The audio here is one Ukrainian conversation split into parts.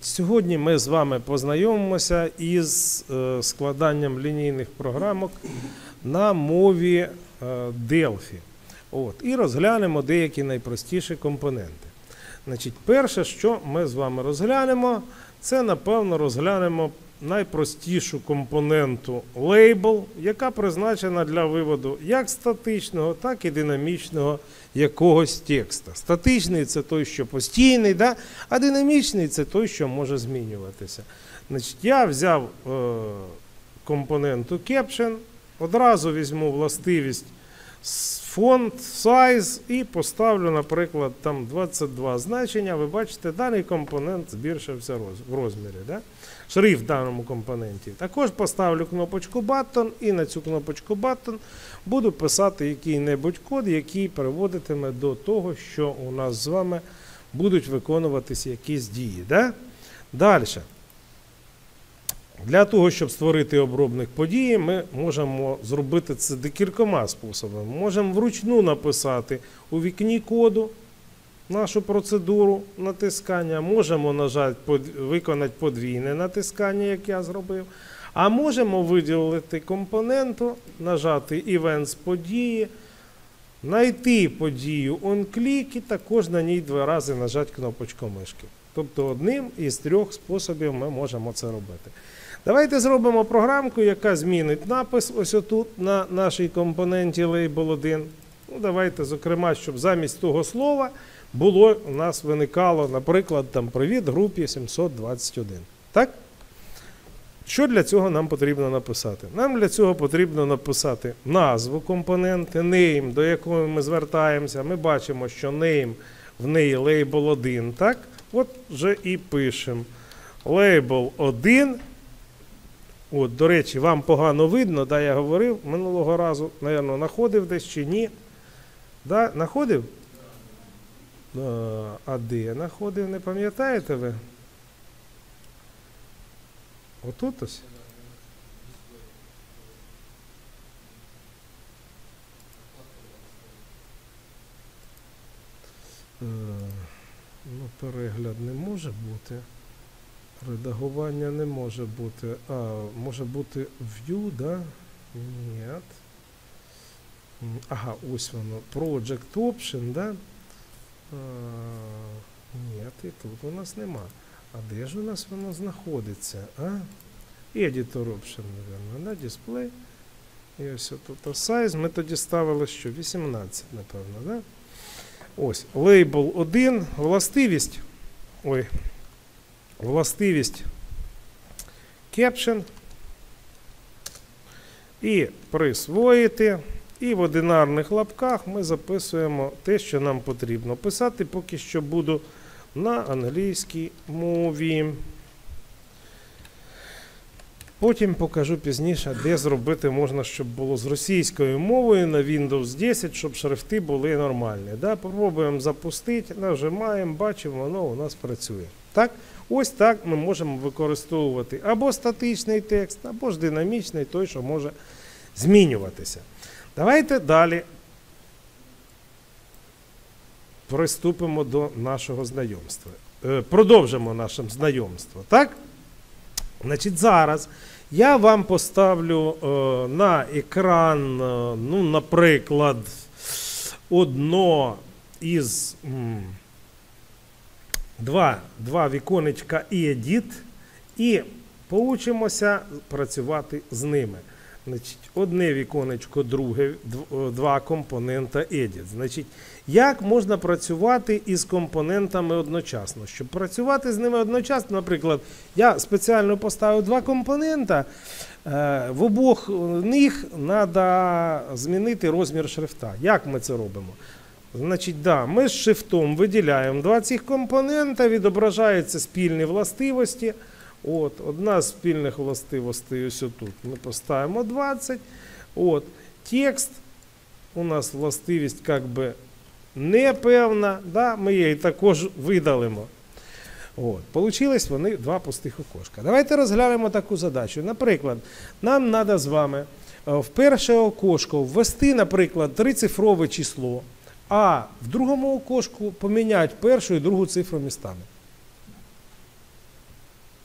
Сьогодні ми з вами познайомимося із е, складанням лінійних програмок на мові е, Delphi. От, і розглянемо деякі найпростіші компоненти. Значить, перше, що ми з вами розглянемо, це напевно розглянемо найпростішу компоненту label, яка призначена для виводу як статичного, так і динамічного якогось текста. Статичний це той, що постійний, да? а динамічний це той, що може змінюватися. Значить, я взяв е, компоненту caption, одразу візьму властивість фонд, size і поставлю, наприклад, там 22 значення. Ви бачите, даний компонент збільшився в розмірі. Да? Шрифт в даному компоненті. Також поставлю кнопочку button і на цю кнопочку button буду писати який-небудь код, який приводитиме до того, що у нас з вами будуть виконуватися якісь дії. Да? Далі. Для того, щоб створити обробник події, ми можемо зробити це декількома способами. Можемо вручну написати у вікні коду нашу процедуру натискання, можемо нажати, под- виконати подвійне натискання, як я зробив. А можемо виділити компоненту, нажати Events події, знайти подію OnClick і також на ній два рази нажати кнопочку мишки. Тобто одним із трьох способів ми можемо це робити. Давайте зробимо програмку, яка змінить напис ось отут на нашій компоненті Label 1. Ну, давайте, зокрема, щоб замість того слова було у нас виникало, наприклад, там привіт групі 721. Так? Що для цього нам потрібно написати? Нам для цього потрібно написати назву компоненти, name, до якої ми звертаємося. Ми бачимо, що name в неї label 1, так? От вже і пишемо. Label 1. От, до речі, вам погано видно, да, я говорив минулого разу, напевно, знаходив десь чи ні. Да, знаходив? Да, а де знаходив, не пам'ятаєте ви? Отут ось? Е, Ну, перегляд не може бути. Редагування не може бути. А, може бути view, да? Ні. Ага, ось воно. Project Option, да? А, ні, і тут у нас нема. А де ж у нас воно знаходиться? А? Editor Option, напевно, да? Display. І ось тут size. Ми тоді ставили що? 18, напевно, да? Ось, лейбл 1, властивість. Ой, властивість caption. І присвоїти. І в одинарних лапках ми записуємо те, що нам потрібно. Писати поки що буду на англійській мові. Потім покажу пізніше, де зробити можна, щоб було з російською мовою на Windows 10, щоб шрифти були нормальні. Да? Попробуємо запустити, нажимаємо, бачимо, воно у нас працює. Так? Ось так ми можемо використовувати або статичний текст, або ж динамічний, той, що може змінюватися. Давайте далі приступимо до нашого знайомства. Е, Продовжимо наше знайомство. Так? Значить, зараз я вам поставлю е, на екран, е, ну, наприклад, одно із два, два віконечка Edit і поучимося працювати з ними. Значить, одне віконечко, друге, два компонента Edit. Значить, як можна працювати із компонентами одночасно? Щоб працювати з ними одночасно, наприклад, я спеціально поставив два компонента. е, В обох них треба змінити розмір шрифта. Як ми це робимо? Значить, да, ми з шрифтом виділяємо два цих компонента, відображаються спільні властивості. От, одна з спільних властивостей ось тут. Ми поставимо 20. От, текст у нас властивість як би непевна, да, ми її також видалимо. От. Получились вони два пустих окошка. Давайте розглянемо таку задачу. Наприклад, нам треба з вами е, в перше окошко ввести, наприклад, трицифрове число, а в другому окошку поміняти першу і другу цифру містами.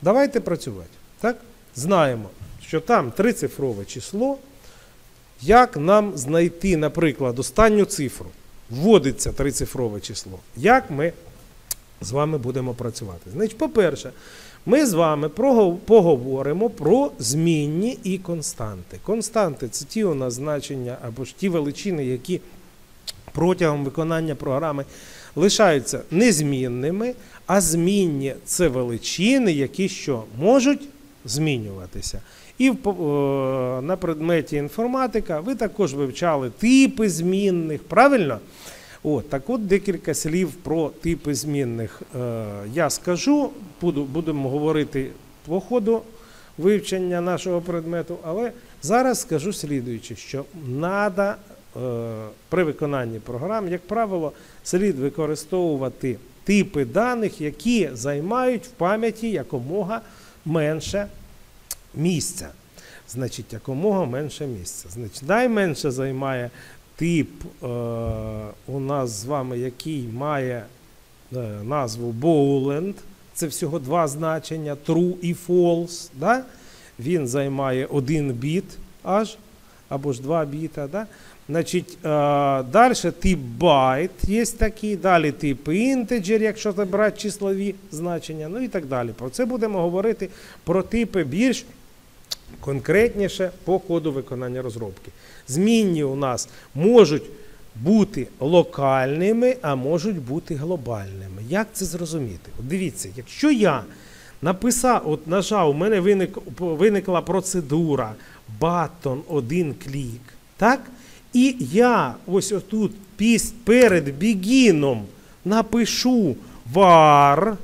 Давайте працювати. Так? Знаємо, що там трицифрове число. Як нам знайти, наприклад, останню цифру? Вводиться трицифрове число. Як ми з вами будемо працювати? Значить, по-перше, ми з вами поговоримо про змінні і константи. Константи це ті у нас значення або ж ті величини, які протягом виконання програми лишаються незмінними, а змінні це величини, які що можуть змінюватися. І е, на предметі інформатика ви також вивчали типи змінних, правильно? От, так от декілька слів про типи змінних е, я скажу, буду, будемо говорити по ходу вивчення нашого предмету, але зараз скажу слідуюче, що треба при виконанні програм, як правило, слід використовувати типи даних, які займають в пам'яті якомога менше місця. Значить, якомога менше місця. Значить, найменше займає тип е, у нас з вами, який має е, назву Bowland. Це всього два значення true і false. Да? Він займає один біт аж, або ж два біта. Да? Значить, е, далі тип byte є такий, далі тип integer, якщо забрати числові значення, ну і так далі. Про це будемо говорити про типи більш конкретніше по ходу виконання розробки. Змінні у нас можуть бути локальними, а можуть бути глобальними. Як це зрозуміти? От дивіться, якщо я написав, от нажав, у мене виник, виникла процедура батон один клік, так? І я ось отут перед бігіном напишу var,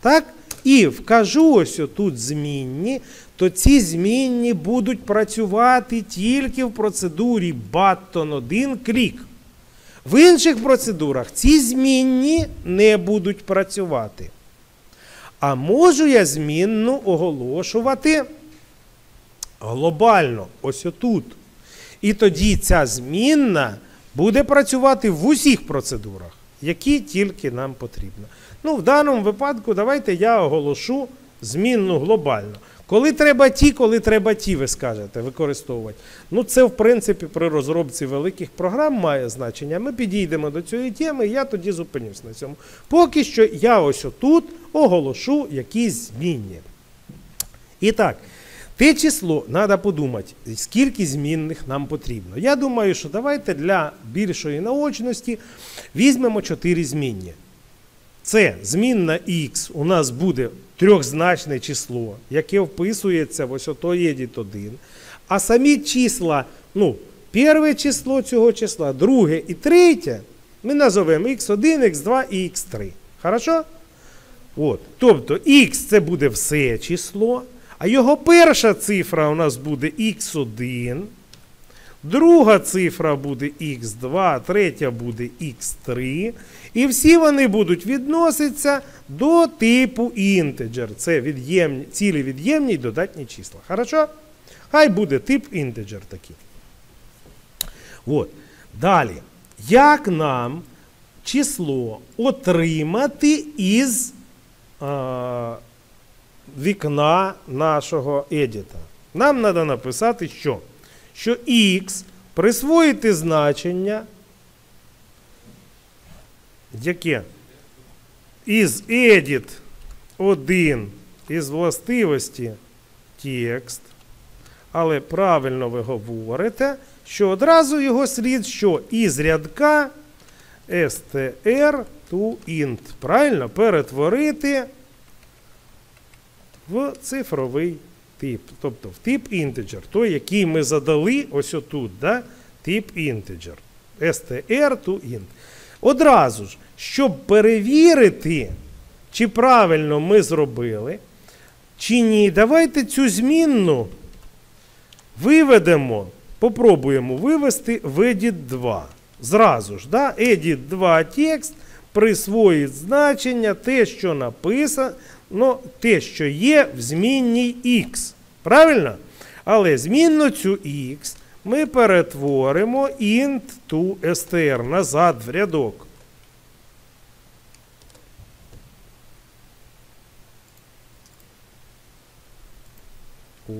так? І вкажу ось отут змінні, то ці змінні будуть працювати тільки в процедурі button 1 клік. В інших процедурах ці змінні не будуть працювати. А можу я змінну оголошувати глобально, ось отут. І тоді ця змінна буде працювати в усіх процедурах, які тільки нам потрібно. Ну, в даному випадку, давайте я оголошу змінну глобально. Коли треба ті, коли треба ті, ви скажете, використовувати. Ну, це, в принципі, при розробці великих програм має значення. Ми підійдемо до цієї теми, і я тоді зупинюсь на цьому. Поки що я ось отут оголошу якісь змінні. І так, те число, треба подумати, скільки змінних нам потрібно. Я думаю, що давайте для більшої наочності візьмемо 4 змінні. Це змінна x у нас буде трьохзначне число, яке вписується в ось ото едіт 1. А самі числа, ну, перше число цього числа, друге і третє, ми назовемо x1, x2 і x3. Хорошо? От. Тобто x це буде все число, а його перша цифра у нас буде x1. Друга цифра буде x2, третя буде x3. І всі вони будуть відноситися до типу інтеджер. Це від'ємні, цілі від'ємні й додатні числа. Хорошо? Хай буде тип інтеджер такий. От. Далі. Як нам число отримати із вікна нашого едіта? Нам треба написати, що? Що x присвоїти значення, яке із edit 1 із властивості текст, але правильно ви говорите, що одразу його слід, що із рядка str to int. Правильно перетворити в цифровий тип, тобто в тип інтеджер, той, який ми задали ось отут, да? тип інтеджер. str to int. Одразу ж, щоб перевірити, чи правильно ми зробили, чи ні, давайте цю змінну виведемо, попробуємо вивести в edit 2. Зразу ж, да? edit 2 текст присвоїть значення те, що написано, ну, те, що є в змінній x. Правильно? Але змінну цю x ми перетворимо int to str назад в рядок.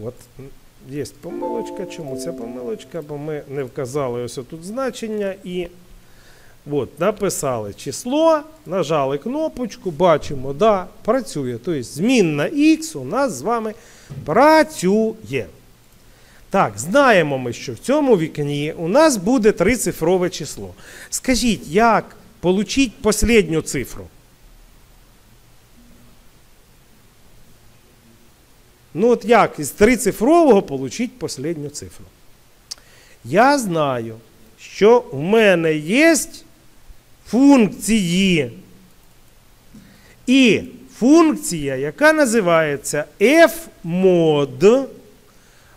От. Є помилочка. Чому ця помилочка? Бо ми не вказали ось тут значення і от, написали число, нажали кнопочку, бачимо, да, працює. Тобто змінна X у нас з вами працює. Так, знаємо ми, що в цьому вікні у нас буде трицифрове число. Скажіть, як отримати останню цифру? Ну, от як із трицифрового отримати останню цифру? Я знаю, що в мене є функції. І функція, яка називається fmod,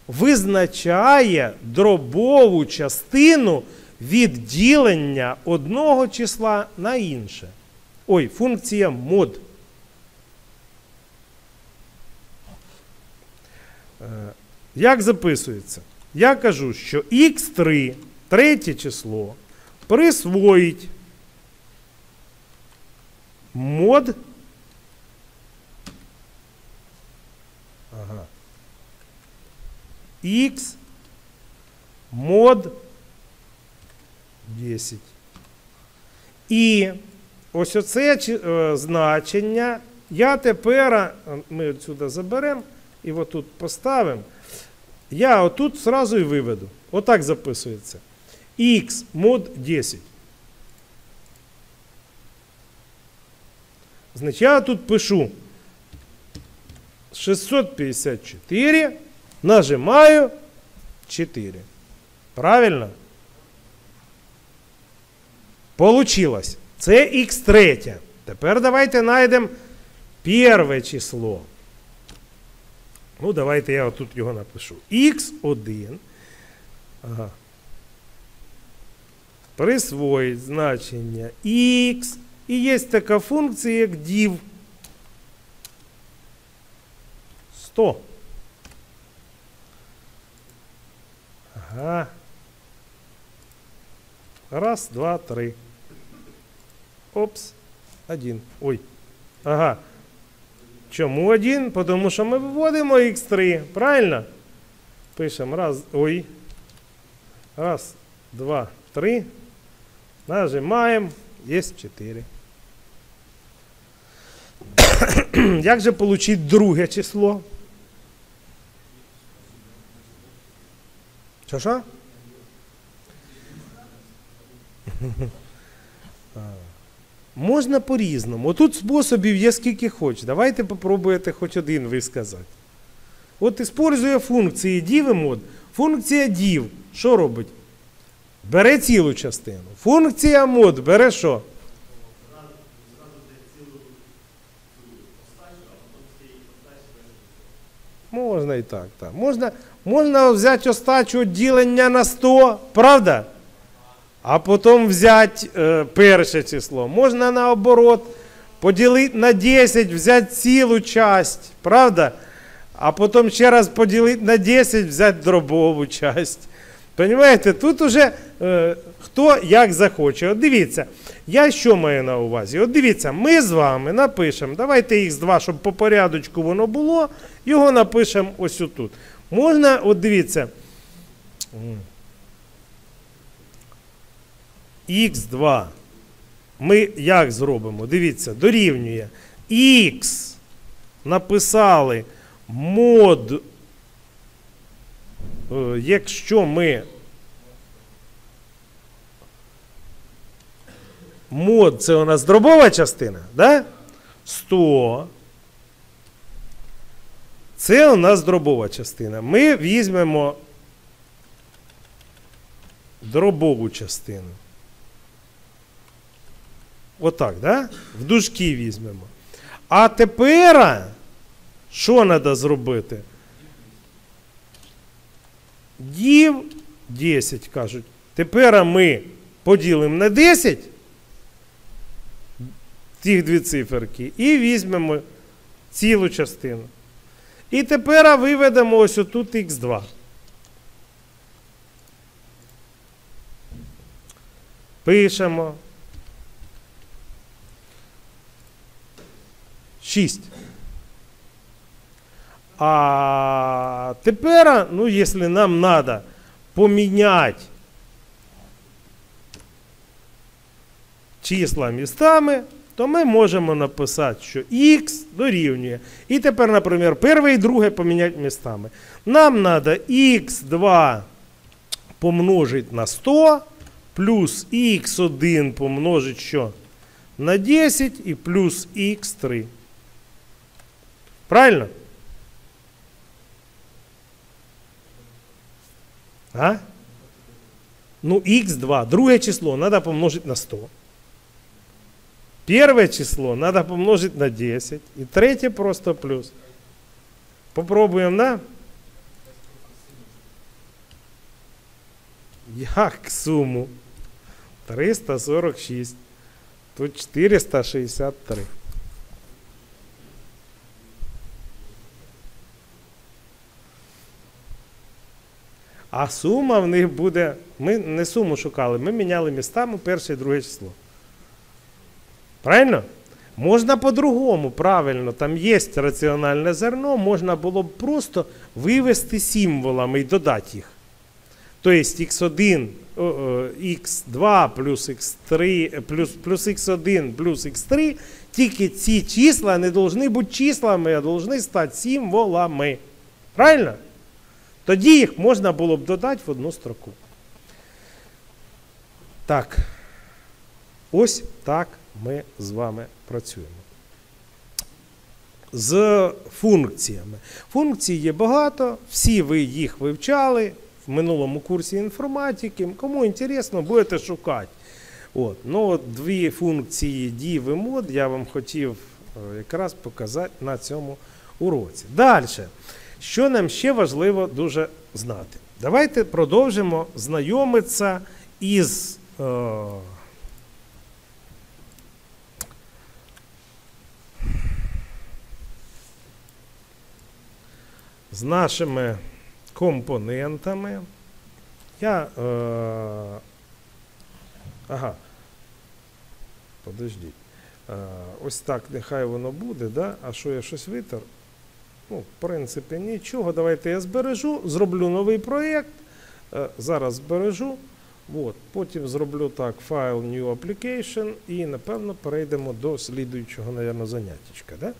визначає дробову частину відділення одного числа на інше. Ой, функція мод. Е, Як записується? Я кажу, що х3, третє число, присвоїть мод. Ага. Х мод 10. І ось оце е, значення я тепер, е, ми отсюди заберемо і отут поставимо. Я отут сразу і виведу. Отак записується. Х мод 10. Значить, я тут пишу 654, нажимаю 4. Правильно? Получилось. Це х3. Тепер давайте знайдемо перше число. Ну, давайте я отут його напишу. Х1. Ага. Присвоїть значення х. І є така функція, як div. 100. Ага. Раз, два, три. Опс. Один. Ой. Ага. Чому один? Тому що ми виводимо x3. Правильно? Пишемо раз. Ой. Раз, два, три. Нажимаємо. Є 4. Як же отримати друге число? Що що? Можна по-різному. Тут способів є скільки хоч. Давайте попробуєте хоч один висказати. От іспользує функції div і mod. Функція div що робить? Бере цілу частину. Функція mod бере що? Можна і так, так. Можна, можна взяти остачу ділення на 100, правда? А потім взяти е, перше число. Можна наоборот поділити на 10, взяти цілу часть, правда? А потім ще раз поділити на 10, взяти дробову часть. Понимаєте, тут уже е, хто як захоче. От дивіться, я що маю на увазі? От дивіться, ми з вами напишемо, давайте х2, щоб по порядочку воно було, його напишемо ось отут. Можна, от дивіться. Х2. Ми як зробимо? Дивіться, дорівнює. Х написали мод. е, Якщо ми. Мод це у нас дробова частина, да? 100. Це у нас дробова частина. Ми візьмемо дробову частину. Отак, да? В дужки візьмемо. А тепер що треба зробити? Дів 10 кажуть. Тепер ми поділимо на 10 ті дві циферки і візьмемо цілу частину. І тепер виведемо ось отут х2. Пишемо. 6. А тепер, ну, якщо нам треба поміняти числа містами, то ми можемо написати, що х дорівнює. І тепер, наприклад, перше і друге поміняти містами. Нам треба х2 помножити на 100, плюс х1 помножити що? На 10 і плюс х3. Правильно? А? Ну, х2, друге число треба помножити на 100. Первое число надо помножить на 10. И третье просто плюс. Попробуем, да? Як суму? 346. Тут 463. А сума в них буде. Ми не суму шукали, ми міняли містами перше і друге число. Правильно? Можна по-другому, правильно, там є раціональне зерно, можна було б просто вивести символами і додати їх. Тобто x1, о, о, x2 плюс x3, плюс, плюс x1 плюс x3, тільки ці числа не повинні бути числами, а повинні стати символами. Правильно? Тоді їх можна було б додати в одну строку. Так. Ось так ми з вами працюємо. З функціями. Функцій є багато, всі ви їх вивчали в минулому курсі інформатики. Кому інтересно, будете шукати. От. Ну, от Дві функції div і mod я вам хотів е, якраз показати на цьому уроці. Далі. Що нам ще важливо дуже знати? Давайте продовжимо знайомитися із. Е, з нашими компонентами. Я. Е, ага. Подождіть. Е, ось так нехай воно буде, да? а що я щось витер? Ну, в принципі, нічого. Давайте я збережу, зроблю новий проєкт. Е, зараз збережу. От, потім зроблю так, файл New Application і, напевно, перейдемо до слідуючого, мабуть, заняттячка. Да?